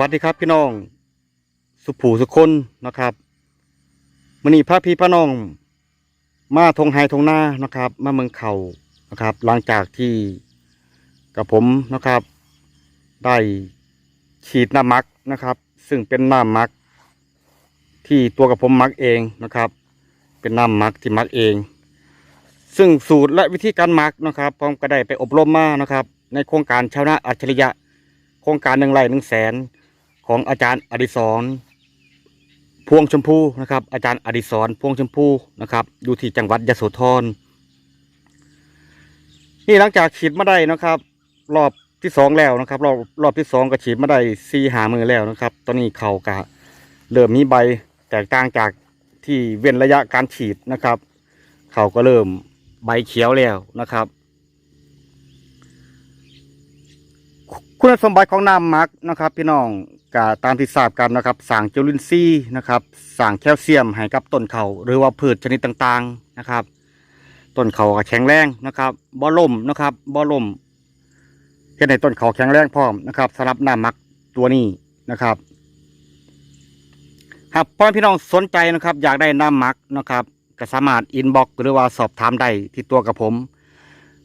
วัสดีครับพี่น้อง สุผูสุคนนะครับมณีพระพี่พระน้อง มาทงไฮทงหน้านะครับ มาเมืองเขานะครับ หลังจากที่กับผมนะครับ ได้ฉีดน้ำมักนะครับ ซึ่งเป็นน้ำมัก ที่ตัวกับผมมักเองนะครับ เป็นน้ำมักที่มักเอง ซึ่งสูตรและวิธีการมักนะครับผมก็ได้ไปอบรมมานะครับ ในโครงการชาวนาอัจฉริยะโครงการหนึ่งไร่หนึ่งแสน ของอาจารย์อดิศรพวงชมพูนะครับ อาจารย์อดิศรพวงชมพูนะครับอยู่ที่จังหวัดยโสธรนี่หลังจากฉีดมาได้นะครับ รอบที่สองแล้วนะครับ รอบรอบที่สองก็ฉีดมาได้สี่หามือแล้วนะครับ ตอนนี้เขากะเริ่มมีใบแตกต่างจากที่เว้นระยะการฉีดนะครับ เขาก็เริ่มใบเขียวแล้วนะครับ คุณสมบัติของน้ำมักนะครับ พี่น้อง ก็ตามที่ทราบกันนะครับสางจุลินทรีนะครับสางแคลเซียมให้กับต้นเขาหรือว่าพืชชนิดต่างๆนะครับต้นเขาก็แข็งแรงนะครับบ่ล่มนะครับบ่ล่มเฮ็ดให้ต้นเขาแข็งแรงพร้อมนะครับสำหรับหน้ำหมักตัวนี้นะครับหากพ่อพี่น้องสนใจนะครับ อยากได้น้ำมักนะครับก็สามารถอินบ็อกหรือว่าสอบถามได้ที่ตัวกับผม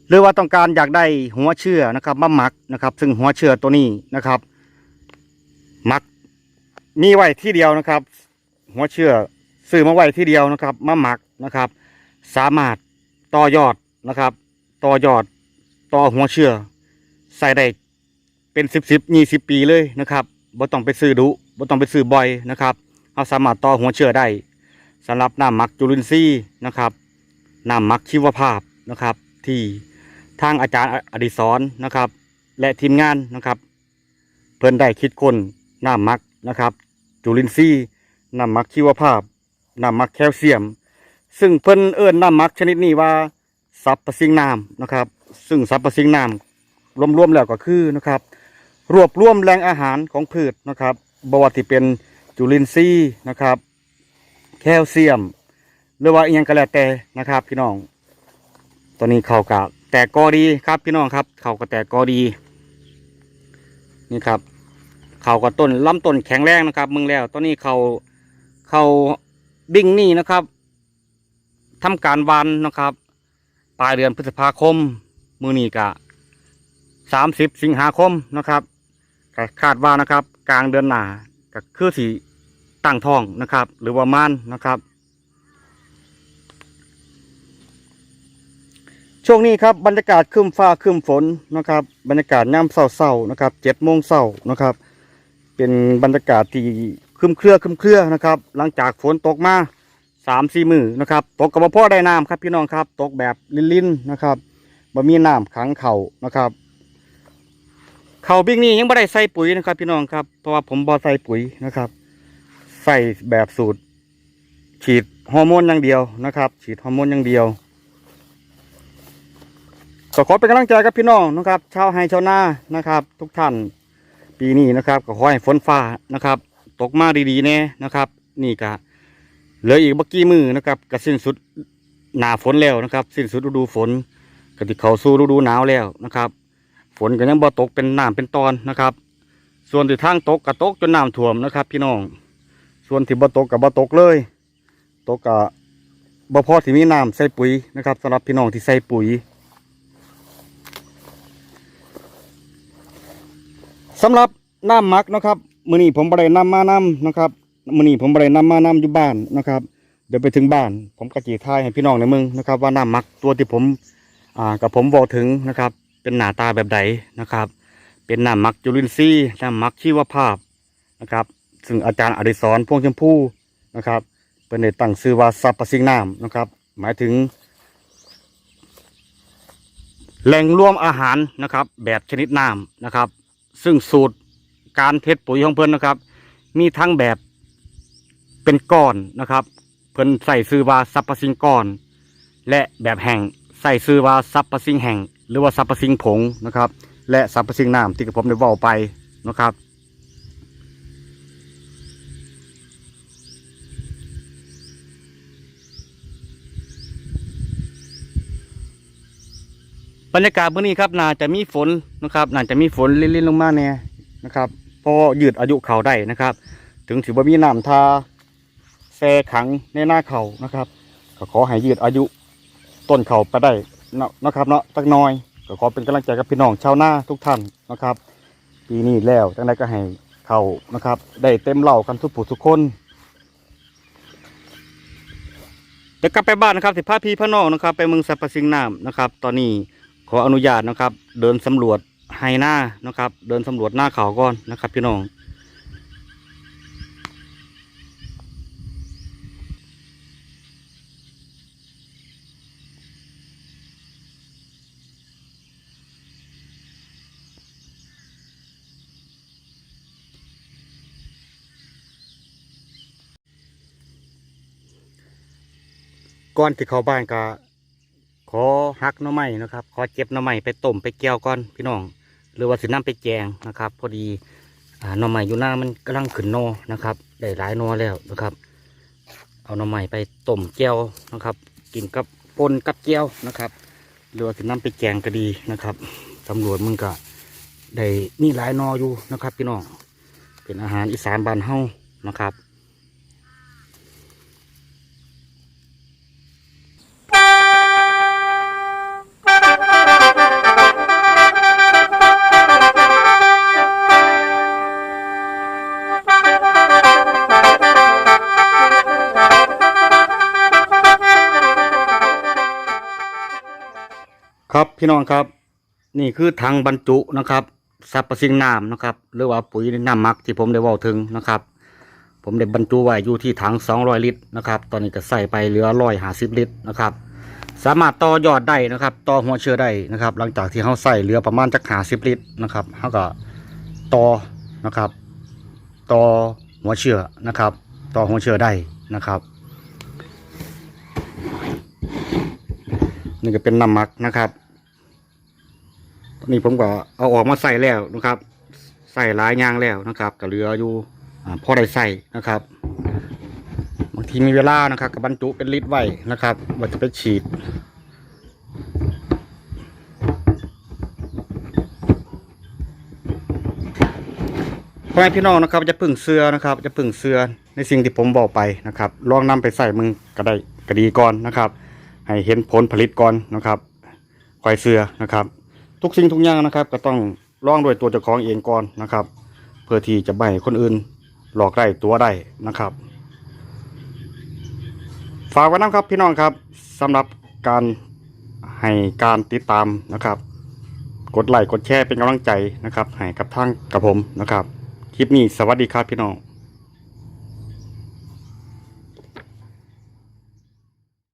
หรือว่าต้องการอยากได้หัวเชื่อนะครับมาหมักนะครับ ซึ่งหัวเชื่อตัวนี้นะครับ มักมีไว้ที่เดียวนะครับ หัวเชื่อซื้อมาไว้ที่เดียวนะครับมาหมักนะครับ สามารถต่อยอดนะครับ ต่อยอดต่อหัวเชื่อใส่ได้เป็นสิบสิบยี่สิบปีเลยนะครับบ่ต้องไปซื้อดุบ่ต้องไปซื้อบ่อยนะครับเราสามารถต่อหัวเชื่อได้สำหรับน้ำหมักจุลินทรีย์นะครับน้ำหมักชีวภาพนะครับ ที่ทางอาจารย์อดิศรนะครับ และทีมงานนะครับ เพิ่นได้คิดค้น น้ำมักนะครับ จุลินทรีย์น้ำมักชีวภาพน้ำมักแคลเซียม ซึ่งเพิ่นเอิ้นน้ำมักชนิดนี้ว่าสัพพสิ่งน้ำนะครับ ซึ่งสัพพสิ่งน้ำรวมๆแล้วก็คือนะครับรวบรวมแหล่งอาหารของพืชนะครับบว่าที่เป็นจุลินทรีย์นะครับ แคลเซียม หรือว่าอีกอย่างก็แล้วแต่นะครับ พี่น้อง ตอนนี้เขากะแตกกอดีครับพี่น้องครับเขาก็แตกกอดี นี่ครับ เขาก็ต้นลำต้นแข็งแรงนะครับ มึงแล้วตอนนี้เขาเขาบิ่งนี่นะครับทำการวันนะครับ ปลายเดือนพฤษภาคม มือนี้กะสามสิบสิงหาคมนะครับก็คาดว่านะครับ กลางเดือนหนาก็คือสีตั้งทองนะครับ หรือว่าม่านนะครับช่วงนี้ครับบรรยากาศครึ้มฟ้าครึ้มฝนนะครับ บรรยากาศย่ำเศร้าๆนะครับเจ็ดโมงเศร้านะครับ เป็นบรรยากาศที่ครึ้มเครือคึมเครือนะครับ หลังจากฝนตกมาสามสี่มือนะครับ ตกกับพ่อได้น้ำครับพี่น้องครับ ตกแบบลิ้นๆนะครับบ่มีน้ำขังเข่านะครับเข่าบิ๊กนี่ยังไม่ได้ใส่ปุ๋ยนะครับ พี่น้องครับเพราะว่าผมบ่ใส่ปุ๋ยนะครับ ใส่แบบสูตร ฉีดฮอร์โมนอย่างเดียวนะครับ ฉีดฮอร์โมนอย่างเดียวก็ขอเป็นกำลังใจกับพี่น้องนะครับชาวไฮชาวนานะครับ ทุกท่าน ปีนี้นะครับก็ขอให้ฝนฟ้านะครับ ตกมาดีๆแน่นะครับ นี่ก็เหลืออีกบักกี้มือนะครับก็สิ้นสุดหนาฝนแล้วนะครับ สิ้นสุดฤดูฝนก็ที่เขาสู่ฤดูหนาวแล้วนะครับ ฝนก็ยังบ่ตกเป็นน้ำเป็นตอนนะครับ ส่วนที่ทางตกก็ตกจนน้ำท่วมนะครับ พี่น้อง ส่วนที่บ่ตกกับบ่ตกเลย ตกกับบ่พอที่มีน้ำใส่ปุ๋ยนะครับสำหรับพี่น้องที่ใส่ปุ๋ย สำหรับน้ำมักนะครับมือนี้ผมบรินำมานำนะครับมือนี้ผมบรินำมานำอยู่บ้านนะครับ เดี๋ยวไปถึงบ้าน ผมกระจีทายให้พี่น้องในเมืองนะครับ ว่าน้ำมักตัวที่ผมอ่ากับผมบอกถึงนะครับ เป็นหน้าตาแบบใดนะครับ เป็นน้ำมักจุลินทรีย์น้ำมักชีวภาพนะครับ ซึ่งอาจารย์อดิศรพวงชมพูนะครับเป็นได้ตั้งชื่อว่าสัพพสิ่งน้ำนะครับ หมายถึง แหล่งรวมอาหารนะครับ แบบชนิดน้ำนะครับ ซึ่งสูตรการเทศปุ๋ยของเพิ่นนะครับ มีทั้งแบบเป็นก้อนนะครับ เพิ่นใส่ซื้อว่าซับปะซิงก้อน และแบบแห้งใส่ซื้อว่าซับปะซิงแห้งหรือว่าซับปะซิงผงนะครับ และซับปะซิงน้ำที่กระผมได้เว่าไปนะครับ รรยากาศเมื้อนี้ครับน่าจะมีฝนนะครับน่าจะมีฝนลิ่นๆลงมาแน่นะครับพอยืดอายุเขาได้นะครับ ถึงสิบ่ามีน้ำทาแซ่ขังในหน้าเขานะครับ ก็ขอให้ยืดอายุต้นเขาไปได้นะครับเนาะสักน้อยก็ขอเป็นกำลังใจกับพี่น้องชาวนาทุกท่านนะครับปีนี้แล้วจังไดก็ให้เขานะครับ ได้เต็มเหล่ากันทุกผู้ทุกคนเดี๋ยวกลับไปบ้านนะครับสิพาพี่พระน้องนะครับ ไปเมืองสัปสิงน้ำนะครับ ตอนนี้ ขออนุญาตนะครับ เดินสำรวจไฮหน้านะครับ เดินสำรวจหน้าเขาก่อนนะครับพี่น้องก่อนที่เข้าบ้านก็ ขอหักหน่อไม้นะครับ ขอเจ็บหน่อไม้ไปต้มไปแก้วก่อนพี่น้อง หรือว่าสิน้ำไปแจงนะครับ พอดีหน่อไม้อยู่หน้ามันกำลังขึ้นนอนะครับ ได้หลายนอแล้วนะครับ เอาหน่อไม้ไปต้มแก้วนะครับ กินกับปนกับแก้วนะครับหรือว่าสิน้ำไปแจงก็ดีนะครับตำรวจมึงก็ได้มีหลายนออยู่นะครับ พี่น้องเป็นอาหารอีสานบ้านเฮานะครับ พี่น้องครับ นี่คือถังบรรจุนะครับสรรพสิ่งน้ำนะครับ หรือว่าปุ๋ยน้ำมักที่ผมได้ว่าถึงนะครับ ผมได้บรรจุไว้อยู่ที่ถัง 200 ลิตรนะครับ ตอนนี้ก็ใส่ไปเหลือ150ลิตรนะครับ สามารถต่อยอดได้นะครับ ต่อหัวเชื้อได้นะครับ หลังจากที่เขาใส่เหลือประมาณจัก50ลิตรนะครับเขาก็ต่อนะครับ ต่อหัวเชื้อนะครับ ต่อหัวเชื้อได้นะครับนี่ก็เป็นน้ำมักนะครับ นนี้ผมก็เอาออกมาใส่แล้วนะครับ ใส่หลายยางแล้วนะครับก็เหลืออยู่พอได้ใส่นะครับบางทีมีเวลานะครับกับบรรจุเป็นลิตรไว้นะครับว่าจะไปฉีดพ่อแม่พี่น้องนะครับจะพึ่งเสื้อนะครับ จะพึ่งเสื้อในสิ่งที่ผมบอกไปนะครับ ลองนำไปใส่มึงก็ได้ก็ดีก่อนนะครับ ให้เห็นผลผลิตก่อนนะครับควายเสื้อนะครับ ทุกสิ่งทุกอย่างนะครับ ก็ต้องลองด้วยตัวเจ้าของเองก่อนนะครับ เพื่อที่จะไม่ให้คนอื่นหลอกได้ตัวได้นะครับ ฝากไว้นะครับพี่น้องครับสำหรับการให้การติดตามนะครับ กดไลค์กดแชร์เป็นกำลังใจนะครับให้กับทางกับผมนะครับ คลิปนี้สวัสดีครับพี่น้อง